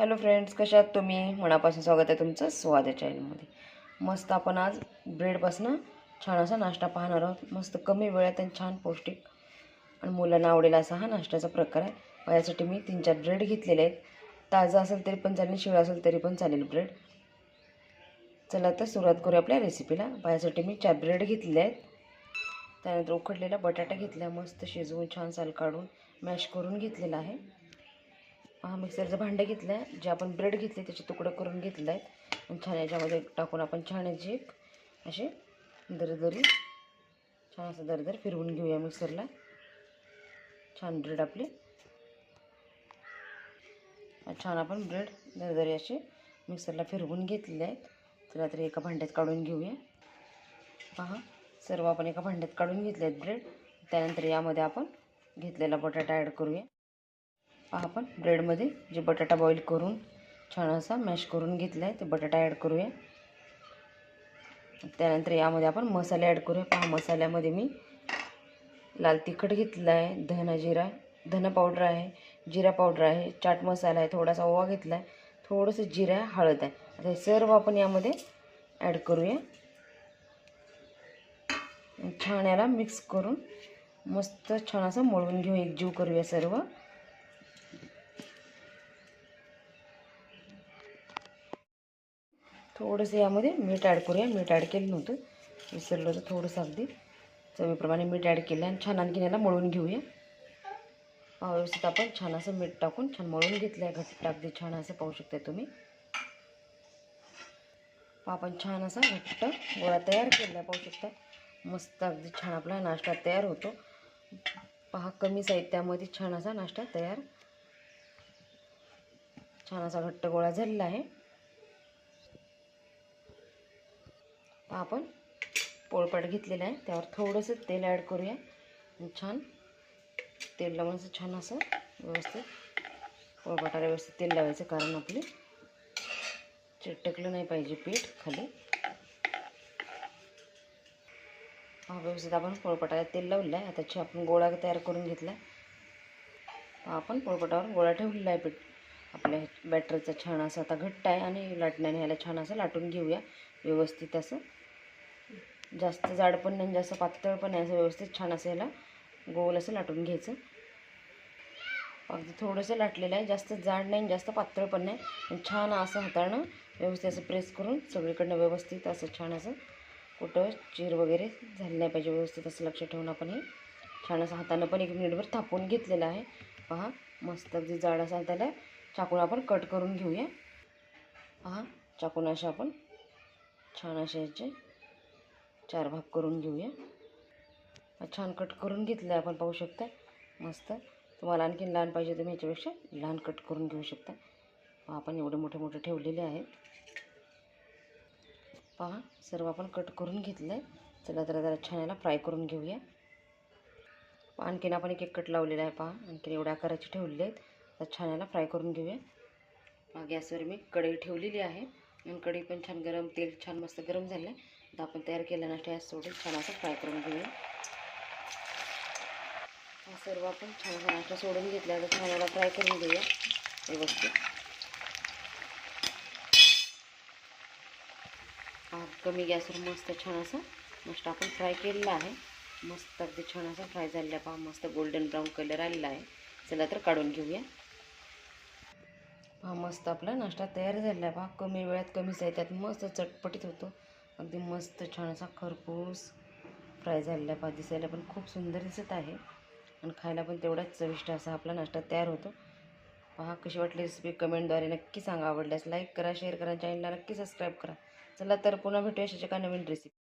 Hello friends कशा आहात तुम्ही? मनापासून स्वागत आहे तुमचं स्वाद या चॅनलमध्ये. मस्त आपण आज ब्रेडपासून छान असा नाश्ता पाहणार आहोत. मस्त कमी वेळात आणि छान पौष्टिक आणि मुलांना आवडेल असा हा नाश्त्याचा प्रकार आहे. यासाठी मी तीन चार ब्रेड घेतलेले आहेत. ताजा असेल तरी पण चालेल शिळा असेल तरी पण चालेल ब्रेड. चला तर सुरुवात करूया आपल्या रेसिपीला. पायासाठी मी चार ब्रेड घेतलेले आहेत. त्यानंतर उकडलेला बटाटा घेतला मस्त शिजवून छान साल काढून मॅश करून घेतलेला आहे. हा मिक्सरचं भांडं घेतलं आहे जे आपण ब्रेड घेतले त्याचे तुकडं करून घेतलं आहेत आणि छान याच्यामध्ये टाकून आपण छान याची एक असे दरदरी छान असं दरदर फिरवून घेऊया मिक्सरला. छान ब्रेड आपले. छान आपण ब्रेड दरदरी असे मिक्सरला फिरवून घेतलेले आहेत. चला तर एका भांड्यात काढून घेऊया. पहा सर्व आपण एका भांड्यात काढून घेतले आहेत ब्रेड. त्यानंतर यामध्ये आपण घेतलेला बटाटा ॲड करूया. पहा आपण ब्रेडमध्ये जे बटाटा बॉईल करून छान असा मॅश करून घेतला आहे ते बटाटा ॲड करूया. त्यानंतर यामध्ये आपण मसाले ॲड करूया. पहा मसाल्यामध्ये मी लाल तिखट घेतलं आहे धना जिरा धना पावडर आहे जिरा पावडर आहे चाट मसाला आहे थोडासा ओवा घेतला आहे थोडंसं जिरा हळद आहे. आता हे सर्व आपण यामध्ये ॲड करूया. छान याला मिक्स करून मस्त छान असं मळून घेऊ एकजीव करूया सर्व. थोडंसं यामध्ये मीठ ॲड करूया. मीठ ॲड केलं नव्हतं. विसरलं होतं थोडंसं अगदी. चवीप्रमाणे मीठ ॲड केलं आणि छान आणखीन याला मळून घेऊया. व्यवस्थित आपण छान असं मीठ टाकून छान मळून घेतलं आहे घट्ट अगदी छान असं पाहू शकता तुम्ही. आपण छान असा घट्ट गोळा तयार केला पाहू शकता. मस्त अगदी छान आपला नाश्ता तयार होतो. पहा कमी साहित्यामध्ये छान असा नाश्ता तयार. छान असा घट्ट गोळा झालेला आहे. आपण पोळपाट घेतलेला आहे. त्यावर थोडंसं तेल ॲड करूया. छान तेल लावून असं छान असं व्यवस्थित. पोळपाटाला व्यवस्थित तेल लावायचं कारण आपले चिटकलं नाही पाहिजे पीठ खाली. हा व्यवस्थित आपण पोळपाटाला तेल लावलं आहे आता आपण गोळा तयार करून घेतला. आपण पोळपाटावर गोळा ठेवलेला आहे पीठ. आपल्या बॅटरचा छान असं आता घट्ट आहे आणि लाटण्याने ह्याला छान असं लाटून घेऊया. व्यवस्थित असं. जास्त जाड पण नाही जास्त पातळ पण नाही असं व्यवस्थित छान असं ह्याला गोल असं लाटून घ्यायचं. अगदी थोडंसं लाटलेलं आहे जास्त जाड नाही जास्त पातळ पण नाही छान असं हाताळणं व्यवस्थित असं प्रेस करून सगळीकडनं व्यवस्थित असं छान असं कुठं चीर वगैरे झालं नाही पाहिजे व्यवस्थित असं लक्ष ठेवून आपण हे छान असं हातानं पण एक मिनिटभर थापून घेतलेलं आहे. पहा मस्त अगदी जाड असा त्याला चाकून आपण कट करून घेऊया. पहा चाकून असे आपण छान असे याचे चार भाग करून घेऊया. छान कट करून घेतलं आपण पाहू शकता. मस्त. तुम्हाला आणखीन लहान पाहिजे तुम्ही ह्याच्यापेक्षा लहान कट करून घेऊ शकता. आपण एवढे मोठे मोठे ठेवलेले आहेत. पहा सर्व आपण कट करून घेतलं आहे चला जरा जरा छान याला फ्राय करून घेऊया. आणखीन आपण एक एक कट लावलेला आहे पहा. आणखीन एवढ्या आकाराचे ठेवलेले आहेत. तर छान याला फ्राय करून घेऊया. गॅसवर मी कढई ठेवलेली आहे. आणि कढई पण छान गरम तेल छान मस्त गरम झालं आहे तर आपण तयार केला नाश्ता गॅस सोडून छान असं फ्राय करून घेऊया. हा सर्व आपण छान असा नाश्ता सोडून घेतला तर छान याला फ्राय करून घेऊया व्यवस्थित. हा कमी गॅसवर मस्त छान असा नाश्ता आपण फ्राय केलेला आहे. मस्त अगदी छान असा फ्राय झालेला पहा मस्त गोल्डन ब्राऊन कलर आलेला आहे. चला तर काढून घेऊया. हा मस्त आपला नाश्ता तयार झालेला आहे. पहा कमी वेळात कमी साहित्यात मस्त चटपटीत होतो. अगदी मस्त छान असा खरपूस फ्राय झालेला पहा दिसायला पण खूप सुंदर दिसत आहे. आणि खायला पण तेवढाच चविष्ट असा आपला नाश्ता तयार होतो. पहा कशी वाटली रेसिपी कमेंटद्वारे नक्की सांगा. आवडल्यास लाईक करा शेअर करा चॅनलला नक्की सबस्क्राईब करा. चला तर पुन्हा भेटूया अशाच्या नवीन रेसिपी